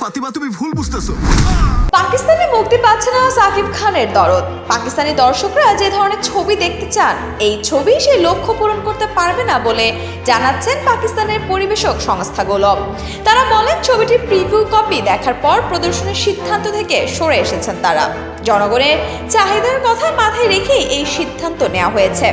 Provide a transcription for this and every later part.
ফাতিমা, তুমি ভুল বুঝতেছো। পাকিস্তানে মুক্তি পাচ্ছে না সাকিব খানের দরদ। পাকিস্তানি দর্শকরা যে ধরনের ছবি দেখতে চান, এই ছবি সেই লক্ষ্য পূরণ করতে পারবে না বলে জানাচ্ছেন পাকিস্তানের পরিবেশক সংস্থাগুলো তারা বলেন ছবিটির প্রিভিউ কপি দেখার পর প্রদর্শনের সিদ্ধান্ত থেকে সরে এসেছেন তারা। জনগণের চাহিদার কথা মাথায় রেখেই এই সিদ্ধান্ত নেওয়া হয়েছে।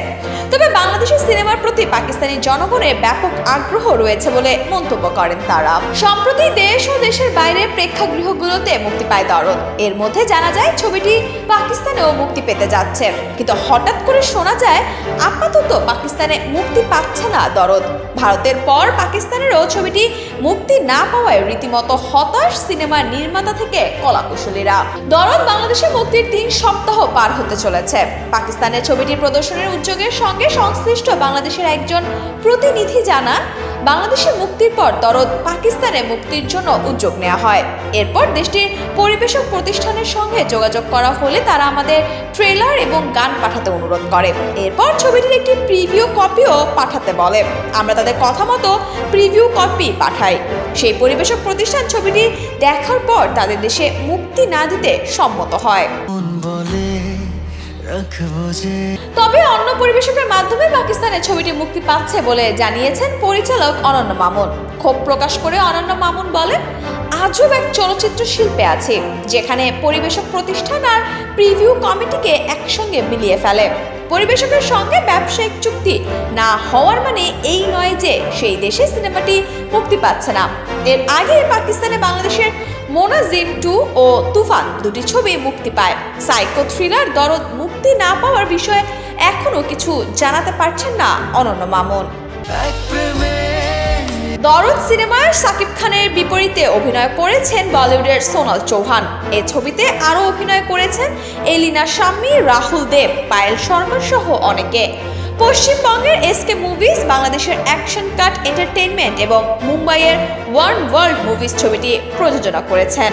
তবে বাংলাদেশের সিনেমার প্রতি পাকিস্তানি জনগণের ব্যাপক আগ্রহ রয়েছে বলে মন্তব্য করেন তারা। সম্প্রতি দেশ ও দেশের বাইরে প্রেক্ষাগৃহগুলোতে মুক্তি পায় দরদ। এর মধ্যে জানা যায়, ছবিটি পাকিস্তানেও মুক্তি পেতে যাচ্ছে। কিন্তু হঠাৎ করে শোনা যায়, আপাতত পাকিস্তানে মুক্তি পাচ্ছে না দরদ। ভারতের পর পাকিস্তানেরও ছবিটি মুক্তি না পাওয়ায় রীতিমতো হতাশ সিনেমার নির্মাতা থেকে কলাকুশলীরা। দরদ বাংলাদেশে মুক্তির তিন সপ্তাহ পার হতে চলেছে। পাকিস্তানের ছবিটি প্রদর্শনের উদ্যোগের সঙ্গে সংশ্লিষ্ট বাংলাদেশের একজন প্রতিনিধি জানান বাংলাদেশে মুক্তির পর দরদ পাকিস্তানে মুক্তির জন্য উদ্যোগ নেওয়া হয়। এরপর দেশটির পরিবেশক প্রতিষ্ঠানের সঙ্গে যোগাযোগ করা হলে তারা আমাদের ট্রেলার এবং গান পাঠাতে অনুরোধ করে। এরপর ছবিটির একটি প্রিভিউ কপিও পাঠাতে বলে। আমরা তাদের কথা মতো প্রিভিউ কপি পাঠাই। সেই পরিবেশক প্রতিষ্ঠান ছবিটি দেখার পর তাদের দেশে মুক্তি না দিতে সম্মত হয়। বলে তবে অন্য পরিবেশকের মাধ্যমে পাকিস্তানে ছবিটি মুক্তি পাচ্ছে বলে জানিয়েছেন পরিচালক অনন্য মামুন। ক্ষোভ প্রকাশ করে অনন্য মামুন বলেন, আজব এক চলচ্চিত্র শিল্পে আছে, যেখানে পরিবেশক প্রতিষ্ঠান আর প্রিভিউ কমিটিকে একসঙ্গে মিলিয়ে ফেলে। পরিবেশকের সঙ্গে ব্যবসায়িক চুক্তি না হওয়ার মানে এই নয় যে সেই দেশে সিনেমাটি মুক্তি পাচ্ছে না। এর আগে পাকিস্তানে বাংলাদেশের মোনাজিম টু ও তুফান দুটি ছবি মুক্তি পায়। সাইকো থ্রিলার দরদ মুক্তি না পাওয়ার বিষয়ে এখনও কিছু জানাতে পারছেন না অনন্য মামুন। দরদ সিনেমায় সাকিব খানের বিপরীতে অভিনয় করেছেন বলিউডের সোনাল চৌহান। এ ছবিতে আরও অভিনয় করেছেন এলিনা শাম্মী, রাহুল দেব, পায়েল শর্মা সহ অনেকে। পশ্চিমবঙ্গের এসকে মুভিজ বাংলাদেশের অ্যাকশন কাট এন্টারটেনমেন্ট এবং মুম্বাইয়ের ওয়ান ওয়ার্ল্ড মুভিজ ছবিটি প্রযোজনা করেছেন।